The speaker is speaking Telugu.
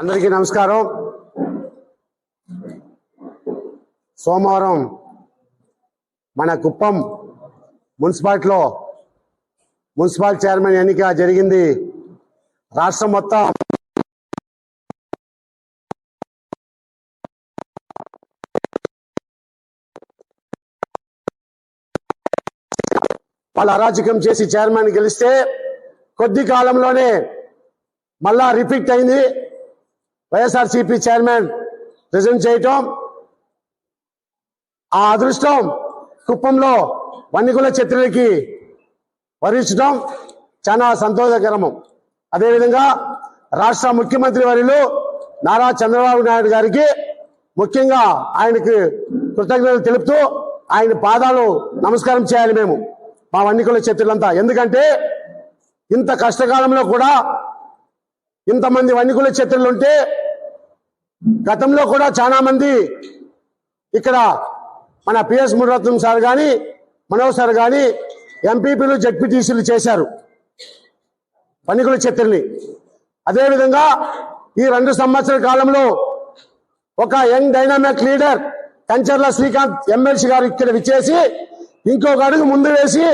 అందరికీ నమస్కారం. సోమవారం మన కుప్పం మున్సిపాలిటీలో మున్సిపల్ చైర్మన్ ఎన్నిక జరిగింది. రాష్ట్రం మొత్తం వాళ్ళు అరాచకం చేసి చైర్మన్ గెలిస్తే కొద్ది కాలంలోనే మళ్ళా రిపీట్ అయింది. వైఎస్ఆర్సీపీ చైర్మన్ రిజైన్ చేయటం ఆ అదృష్టం కుప్పంలో వన్నికుల చిత్రులకి వరించడం చాలా సంతోషకరము. అదేవిధంగా రాష్ట్ర ముఖ్యమంత్రి వర్యులు నారా చంద్రబాబు నాయుడు గారికి ముఖ్యంగా ఆయనకు కృతజ్ఞతలు తెలుపుతూ ఆయన పాదాలు నమస్కారం చేయాలి మేము మా వన్నికుల చిత్రులంతా ఎందుకంటే ఇంత కష్టకాలంలో కూడా ఇంతమంది వణికుల చిత్రులు ఉంటే గతంలో కూడా చాలా మంది ఇక్కడ మన పిఎస్ మురత్నం సార్ కానీ మనోజ్ సార్ కానీ ఎంపీపీలు జడ్పీటీసీలు చేశారు పనికుల చిత్రని అదేవిధంగా ఈ రెండు సంవత్సరాల కాలంలో ఒక young dynamic leader Kancharla Srikanth MLC గారు ఇక్కడ విచ్చేసి ఇంకొక అడుగు ముందు వేసి